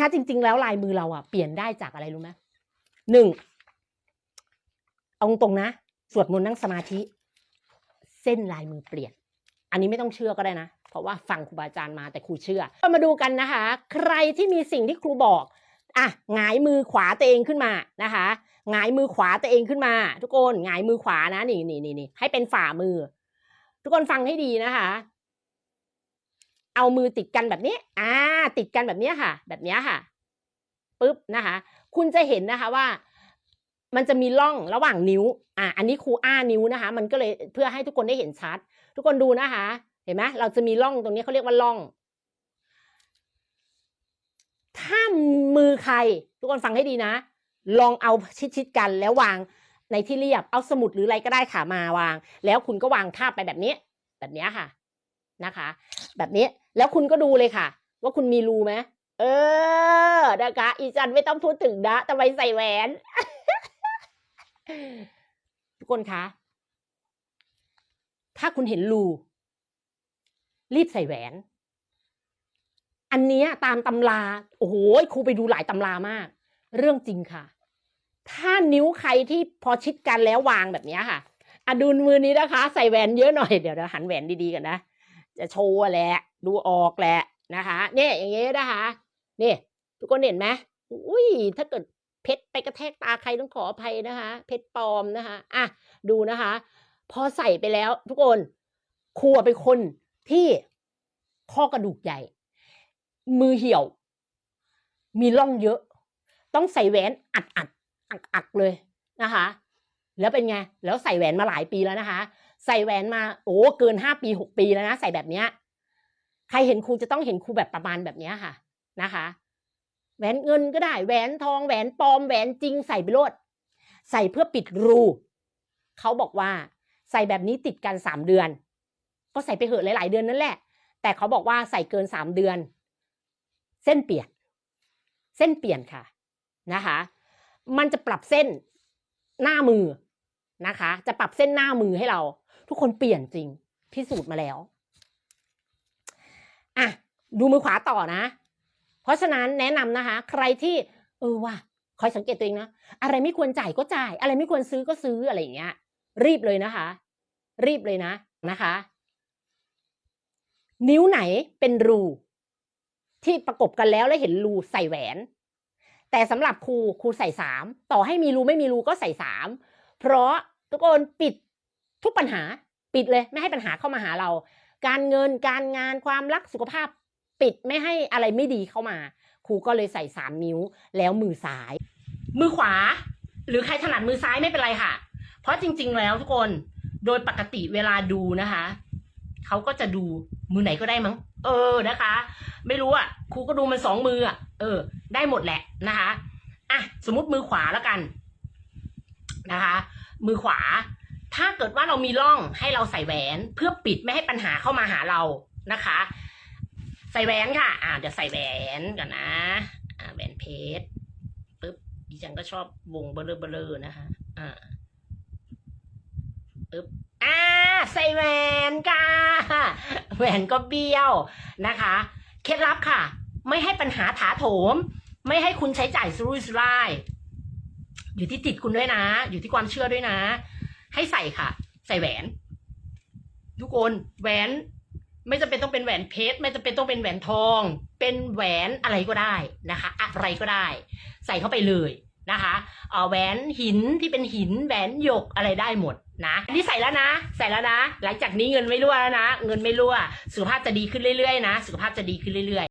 คะจริง ๆ แล้วลายมือเราอะเปลี่ยนได้จากอะไรรู้ไหมหนึ่งเอาตรงนะ สวดมนต์นั่งสมาธิ เส้นลายมือเปลี่ยน อันนี้ไม่ต้องเชื่อก็ได้นะ เพราะว่าฟังครูบาอาจารย์มาแต่ครูเชื่อมาดูกันนะคะ ใครที่มีสิ่งที่ครูบอกอะหงายมือขวาตัวเองขึ้นมานะคะหงายมือขวาตัวเองขึ้นมา ทุกคนหงายมือขวานะนี่นี่นี่ให้เป็นฝ่ามือ ทุกคนฟังให้ดีนะคะ เอามือติดกันแบบนี้ อ่า ติดกันแบบนี้ค่ะ แบบนี้ค่ะปุ๊บนะคะ คุณจะเห็นนะคะว่า มันจะมีร่องระหว่างนิ้ว อ่า อันนี้ครูอ้านิ้วนะคะ มันก็เลยเพื่อให้ทุกคนได้เห็นชัด ทุกคนดูนะคะ เห็นไหมเราจะมีร่องตรงนี้เขาเรียกว่าร่อง ถ้ามือใคร ทุกคนฟังให้ดีนะ ลองเอาชิดๆกันแล้ววางในที่เรียบ เอาสมุดหรืออะไรก็ได้ค่ะมาวาง แล้วคุณก็วางทาบไปแบบนี้ แบบนี้ค่ะนะคะ แบบนี้ แล้วคุณก็ดูเลยค่ะ ว่าคุณมีรูไหมเออนะคะอีจันไม่ต้องพูดถึงนะแต่ไปใส่แหวน ทุกคนคะ ถ้าคุณเห็นรู รีบใส่แหวน อันนี้ตามตำรา โอ้โหครูไปดูหลายตำรามาก เรื่องจริงค่ะ ถ้านิ้วใครที่พอชิดกันแล้ววางแบบนี้ค่ะอะดูมือนี้นะคะ ใส่แหวนเยอะหน่อย เดี๋ยวเราหันแหวนดีๆกันนะ จะโชว์แหละ ดูออกแหละนะคะเนี่ยอย่างเงี้ยนะคะนี่ทุกคนเห็นไหมอุ้ยถ้าเกิดเพชรไปกระแทกตาใครต้องขออภัยนะคะ เพชรปลอมนะคะอะดูนะคะ พอใส่ไปแล้ว ทุกคนครูอะเป็นคนที่ข้อกระดูกใหญ่ มือเหี่ยว มีร่องเยอะ ต้องใส่แหวนอัดอัดอักอักเลยนะคะ แล้วเป็นไง แล้วใส่แหวนมาหลายปีแล้วนะคะ ใส่แหวนมาโอ้เกินห้าปีหกปีแล้วนะ ใส่แบบเนี้ย ใครเห็นครูจะต้องเห็นครูแบบประมาณแบบนี้ค่ะนะคะแหวนเงินก็ได้แหวนทองแหวนปลอมแหวนจริงใส่ไปโลดใส่เพื่อปิดรูเขาบอกว่าใส่แบบนี้ติดกันสามเดือน ก็ใส่ไปเหอะหลาย ๆ เดือนนั่นแหละ แต่เขาบอกว่าใส่เกินสามเดือน เส้นเปลี่ยน เส้นเปลี่ยนค่ะนะคะ มันจะปรับเส้นหน้ามือนะคะ จะปรับเส้นหน้ามือให้เรา ทุกคนเปลี่ยนจริงพิสูจน์มาแล้ว อะดูมือขวาต่อนะ เพราะฉะนั้นแนะนำนะคะ ใครที่เออว่ะคอยสังเกตตัวเองนะอะไรไม่ควรจ่ายก็จ่าย อะไรไม่ควรซื้อก็ซื้ออะไรอย่างเงี้ย รีบเลยนะคะ รีบเลยนะนะคะ นิ้วไหนเป็นรู ที่ประกบกันแล้วแล้วเห็นรูใส่แหวน แต่สำหรับครูครูใส่สามต่อให้มีรูไม่มีรูก็ใส่สามเพราะทุกคนปิดทุกปัญหาปิดเลยไม่ให้ปัญหาเข้ามาหาเรา การเงินการงานความรักสุขภาพปิดไม่ให้อะไรไม่ดีเข้ามา ครูก็เลยใส่สามนิ้วแล้วมือซ้าย มือขวา หรือใครถนัดมือซ้ายไม่เป็นไรค่ะ เพราะจริง ๆ แล้วทุกคนโดยปกติเวลาดูนะคะเขาก็จะดูมือไหนก็ได้มั้ง เออนะคะ ไม่รู้อะครูก็ดูมันสองมืออะเออ ได้หมดแหละนะคะอะสมมติมือขวาแล้วกันนะคะ มือขวา ถ้าเกิดว่าเรามีร่องให้เราใส่แหวนเพื่อปิดไม่ให้ปัญหาเข้ามาหาเรานะคะ ใส่แหวนค่ะ อ่าเดี๋ยวใส่แหวนก่อนนะ อ่าแหวนเพชรปึ๊บดิฉันก็ชอบวงเบลอเบลอนะคะ อ่าปึ๊บอ่าใส่แหวนค่ะแหวนก็เบี้ยวนะคะ เคล็ดลับค่ะ ไม่ให้ปัญหาถาโถม ไม่ให้คุณใช้จ่ายสุรุ่ยสุร่ายอยู่ที่ติดคุณด้วยนะ อยู่ที่ความเชื่อด้วยนะ ให้ใส่ค่ะ ใส่แหวน ทุกคนแหวนไม่จำเป็นต้องเป็นแหวนเพชรไม่จำเป็นต้องเป็นแหวนทอง เป็นแหวนอะไรก็ได้นะคะ อะไรก็ได้ ใส่เข้าไปเลยนะคะเอแหวนหินที่เป็นหินแหวนหยกอะไรได้หมดนะอันนี้ใส่แล้วนะ ใส่แล้วนะ หลังจากนี้เงินไม่รั่วแล้วนะ เงินไม่รั่ว สุขภาพจะดีขึ้นเรื่อยๆนะ สุขภาพจะดีขึ้นเรื่อยๆ